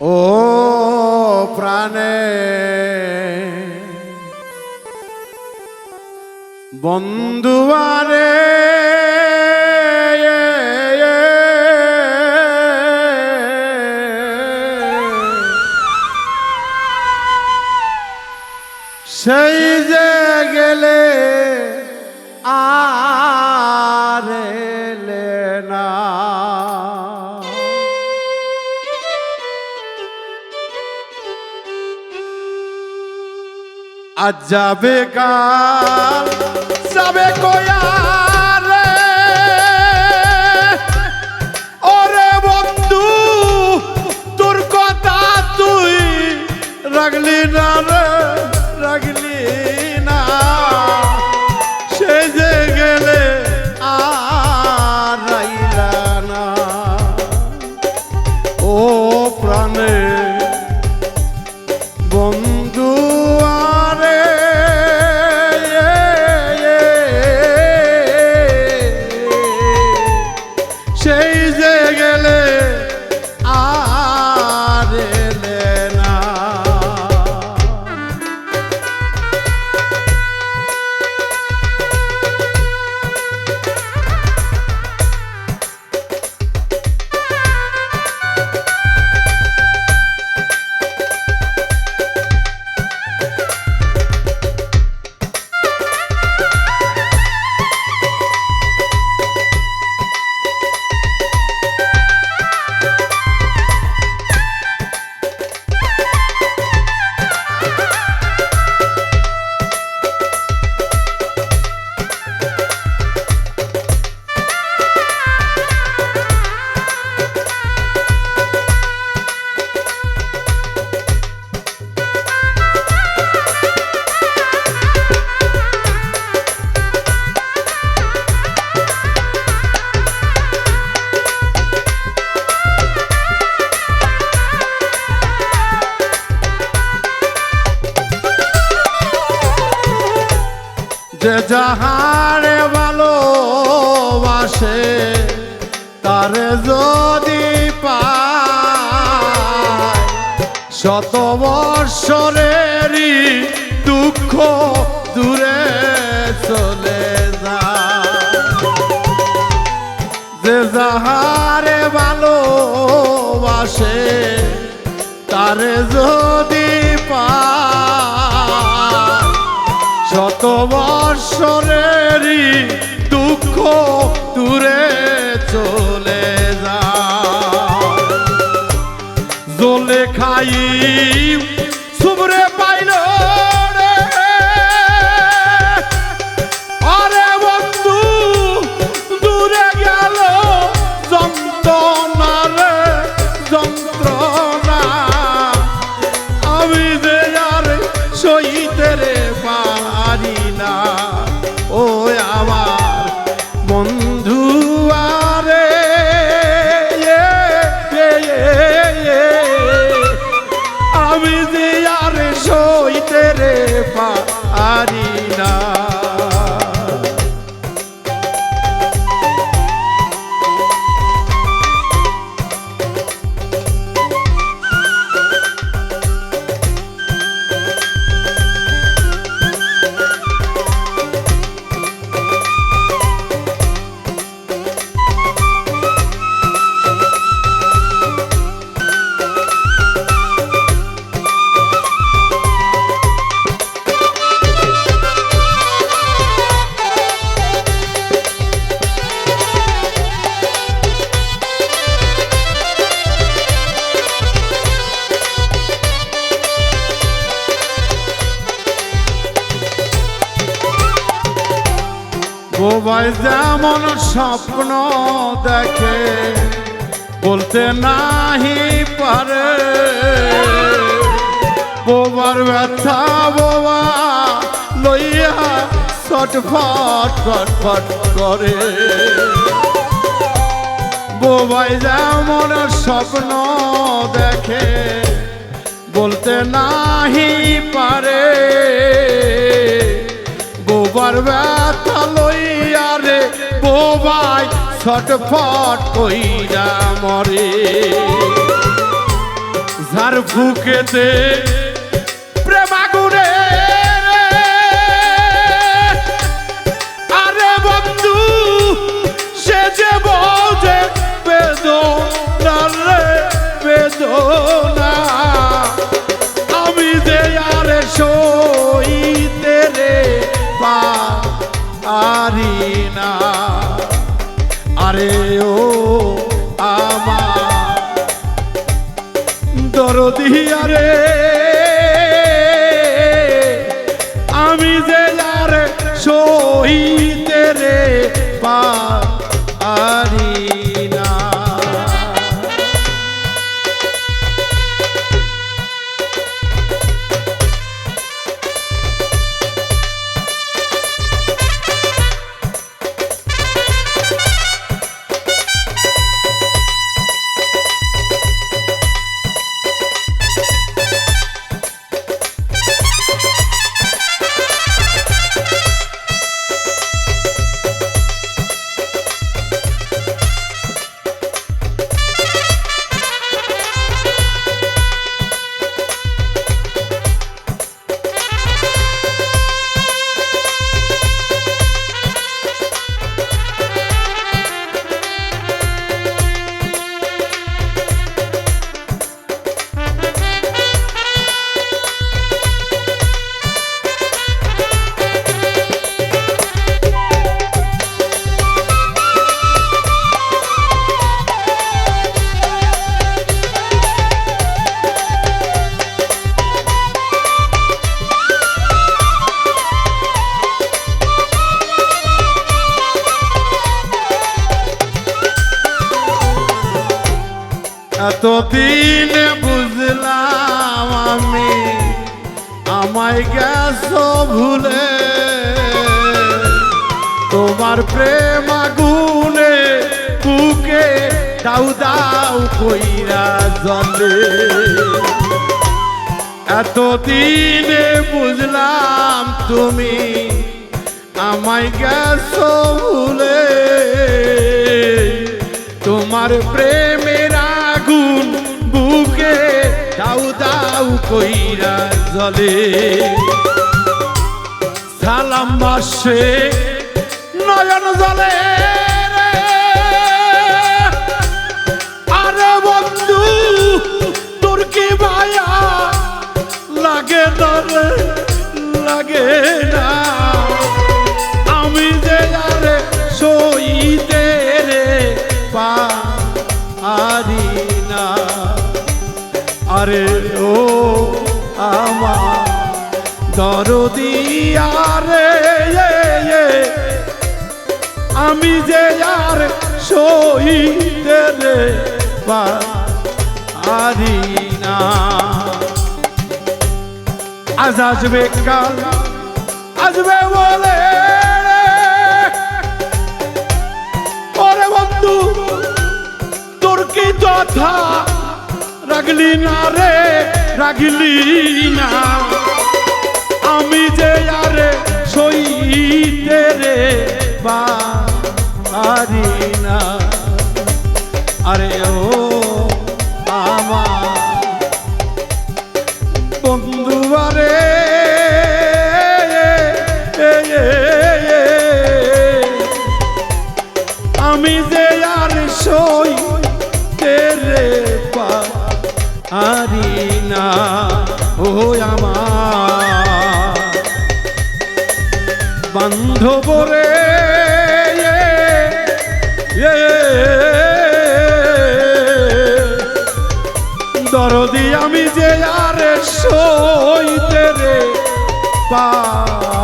ও প্রাণে। বন্ধুয়ারে সেই যে গেলে আর আজ যাবে কাল? যাবে কয়ারে তারে যদি শত বৎসরেরই দুঃখ দূরে চলে যায়। যে যাহারে ভালোবাসে তারে যদি বোবাই যেমন স্বপ্ন দেখে, বলতে নাহি পারে। বোবার ব্যথা বোবা লইয়া ছটফট, ফটফট করে। বোবাই যেমন স্বপ্ন দেখে, বলতে নাহি পারে। বোবার ব্যথা বোবাই ছটফট কইরা মরে। যার ফুকেতে দরদি আরে এতদিন বুঝলাম আমি, আমায় গেছো ভুলে। তোমার প্রেম আগুনে বুকে দাউ দাউ কইরা জলে। এতদিনে বুঝলাম তুমি আমায় গেছো ভুলে। তোমার আগুন বুকে দাউ দাউ কইরা জলে। সালাম বাসে নয়ন জলে। আমি যে আর সইতে রে পারি না। আজ আসবে কাল, আসবে বলে ওরে বন্ধু, তোর কি যথা রাগলি না রে, রাগলি না। আমি যে আরে সইতে রে পারি না। আরে ও আমার বন্ধু আরে, আমি যে আর সই তেরে পারি না। ও আমার। বান্ধব রে দরদি আমি যে আর সইতে রে পারি